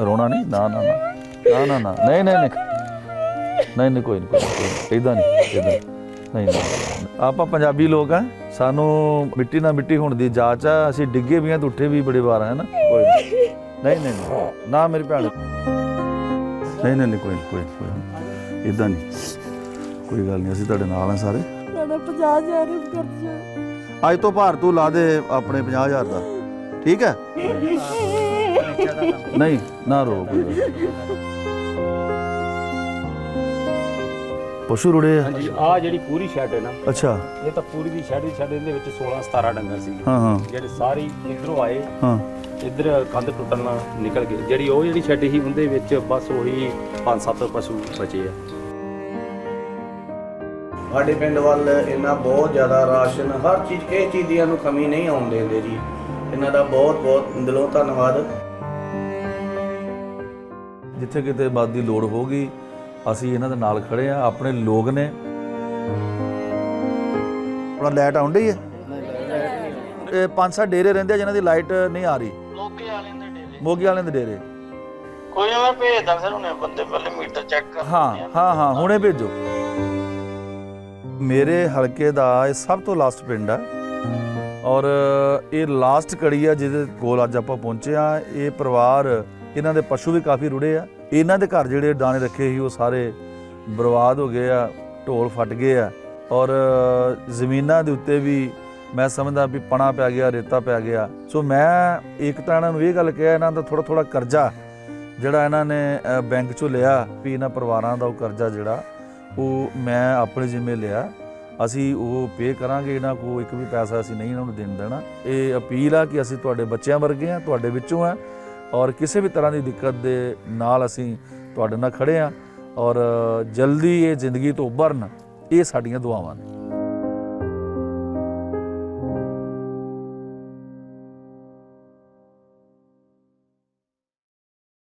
ਰੋਣਾ ਨਹੀਂ? ਨਾ ਨਾ ਨਾ। ਨਾ ਨਾ ਨਹੀਂ ਨਹੀਂ ਨਹੀਂ। ਨਹੀਂ ਨਹੀਂ ਕੋਈ ਨਹੀਂ ਇਦਾਂ ਨਹੀਂ ਇਦਾਂ ਨਹੀਂ ਆਪਾਂ ਪੰਜਾਬੀ ਲੋਕ ਆ। ਸਾਨੂੰ ਮਿੱਟੀ ਨਾਲ ਮਿੱਟੀ ਹੋਣ ਦੀ ਜਾਚ ਆ। ਅਸੀਂ ਡਿੱਗੇ ਵੀ ਆ ਤੇ ਉੱਠੇ ਵੀ ਬੜੇ ਵਾਰ ਹੈ ਨਾ? ਕੋਈ ਨਹੀਂ ਨਹੀਂ ਨਹੀਂ। ਨਾ ਮੇਰੀ ਭੈਣ। ਨਹੀਂ ਨਹੀਂ ਨਹੀਂ ਕੋਈ ਨਹੀਂ, ਕੋਈ ਕੋਈ ਇਦਾਂ ਨਹੀਂ ਕੋਈ ਗੱਲ ਨਹੀਂ ਅਸੀਂ ਤੁਹਾਡੇ ਨਾਲ ਆ ਸਾਰੇ। ਸਾਡਾ 50000 ਰੁਪਏ ਖਰਚਾ। ਅੱਜ ਤੋਂ ਭਾਰ ਤੂੰ ਲਾ ਦੇ ਆਪਣੇ 50000 ਦਾ। ਠੀਕ ਹੈ? ਨਹੀਂ ਨਾ ਰੋ ਕੋਈ ਗੱਲ ਨਹੀਂ। ਪਸ਼ੂ ਰੁੜੇ ਆ। ਹਾਂਜੀ ਆ ਜਿਹੜੀ ਪੂਰੀ ਸ਼ੈਡ ਹੈ ਨਾ ਅੱਛਾ। ਇਹ ਤਾਂ ਪੂਰੀ ਦੀ ਸ਼ੈਡ ਦੀ ਸ਼ੈਡ ਇਹਦੇ ਵਿੱਚ 16 17 ਡੰਗਰ ਸੀ ਹਾਂ ਹਾਂ। ਜਿਹੜੇ ਸਾਰੇ ਇਧਰੋਂ ਆਏ ਹਾਂ। ਇਧਰ ਕੰਧ ਟੁੱਟਣ ਨਾਲ ਨਿਕਲ ਗਏ। ਜਿਹੜੀ ਉਹ ਜਿਹੜੀ ਸ਼ੈਡ ਸੀ ਉਹਦੇ ਵਿੱਚ ਬਸ ਉਹੀ 5-7 ਪਸ਼ੂ ਬਚੇ ਆ। ਸਾਡੇ ਪਿੰਡ ਵੱਲ ਇਹਨਾਂ ਬਹੁਤ ਜ਼ਿਆਦਾ ਰਾਸ਼ਨ ਹਰ ਚੀਜ਼ ਕਿਸੇ ਚੀਜ਼ ਦੀ ਇਹਨੂੰ ਕਮੀ ਨਹੀਂ ਆਉਣ ਦਿੰਦੇ ਜੀ। ਇਹਨਾਂ ਦਾ ਬਹੁਤ ਬਹੁਤ ਦਿਲੋਂ ਧੰਨਵਾਦ। ਜਿੱਥੇ ਕਿਤੇ ਬਾਦ ਦੀ ਲੋੜ ਹੋਗੀ ਅਸੀਂ ਇਹਨਾਂ ਦੇ ਨਾਲ ਖੜੇ ਆ ਆਪਣੇ ਲੋਕ ਨੇ। ਆਪਣਾ ਲਾਈਟ ਆਉਂਦੀ ਹੈ? ਇਹ ਪੰਜ ਸੱਤ ਡੇਰੇ ਰਹਿੰਦੇ ਆ ਜਿਨ੍ਹਾਂ ਦੀ ਲਾਈਟ ਨਹੀਂ ਆ ਰਹੀ। ਮੋਗੇ ਵਾਲਿਆਂ ਦੇ ਡੇਰੇ। ਮੋਗੀ ਵਾਲਿਆਂ ਦੇ ਡੇਰੇ ਕੋਈ ਨਾ ਮੈਂ ਭੇਜਦਾ ਸਰ ਹੁਣੇ ਬੰਦੇ ਪਹਿਲੇ ਮੀਟਰ ਚੈੱਕ ਕਰ ਹਾਂ ਹਾਂ ਹਾਂ ਹੁਣੇ ਭੇਜੋ। ਮੇਰੇ ਹਲਕੇ ਦਾ ਇਹ ਸਭ ਤੋਂ ਲਾਸਟ ਪਿੰਡ ਆ। ਔਰ ਇਹ ਲਾਸਟ ਕੜੀ ਆ ਜਿਹਦੇ ਕੋਲ ਅੱਜ ਆਪਾਂ ਪਹੁੰਚੇ ਆ ਇਹ ਪਰਿਵਾਰ ਇਹਨਾਂ ਦੇ ਪਸ਼ੂ ਵੀ ਕਾਫੀ ਰੁੜੇ ਆ। ਇਹਨਾਂ ਦੇ ਘਰ ਜਿਹੜੇ ਦਾਣੇ ਰੱਖੇ ਸੀ, ਉਹ ਸਾਰੇ ਬਰਬਾਦ ਹੋ ਗਏ ਆ, ਢੋਲ ਫਟ ਗਏ ਆ। ਔਰ ਜ਼ਮੀਨਾਂ ਦੇ ਉੱਤੇ ਵੀ ਮੈਂ ਸਮਝਦਾ ਵੀ ਪਣਾ ਪੈ ਗਿਆ, ਰੇਤਾ ਪੈ ਗਿਆ। ਸੋ ਮੈਂ ਇੱਕ ਤਾਂ ਇਹਨਾਂ ਨੂੰ ਇਹ ਗੱਲ ਕਿਹਾ, ਇਹਨਾਂ ਦਾ ਥੋੜਾ ਥੋੜਾ ਕਰਜ਼ਾ ਜਿਹੜਾ ਇਹਨਾਂ ਨੇ ਬੈਂਕ ਚੋਂ ਲਿਆ ਵੀ ਇਹਨਾਂ ਪਰਿਵਾਰਾਂ ਦਾ ਉਹ ਕਰਜ਼ਾ ਜਿਹੜਾ, ਉਹ ਮੈਂ ਆਪਣੇ ਜ਼ਿੰਮੇ ਲਿਆ। ਅਸੀਂ ਉਹ ਪੇ ਕਰਾਂਗੇ, ਇਹਨਾਂ ਕੋ ਇੱਕ ਵੀ ਪੈਸਾ ਅਸੀਂ ਨਹੀਂ ਇਹਨਾਂ ਨੂੰ ਦੇਣ ਦੇਣਾ। ਇਹ ਅਪੀਲ ਆ ਕਿ ਅਸੀਂ ਤੁਹਾਡੇ ਬੱਚਿਆਂ ਵਰਗੇ ਆ, ਤੁਹਾਡੇ ਵਿੱਚੋਂ ਆ। ਔਰ ਕਿਸੇ ਵੀ ਤਰ੍ਹਾਂ ਦੀ ਦਿੱਕਤ ਦੇ ਨਾਲ ਅਸੀਂ ਤੁਹਾਡੇ ਨਾਲ ਖੜੇ ਆ ਔਰ ਜਲਦੀ ਇਹ ਜ਼ਿੰਦਗੀ ਤੋਂ ਉਭਰਨ, ਇਹ ਸਾਡੀਆਂ ਦੁਆਵਾਂ ਨੇ।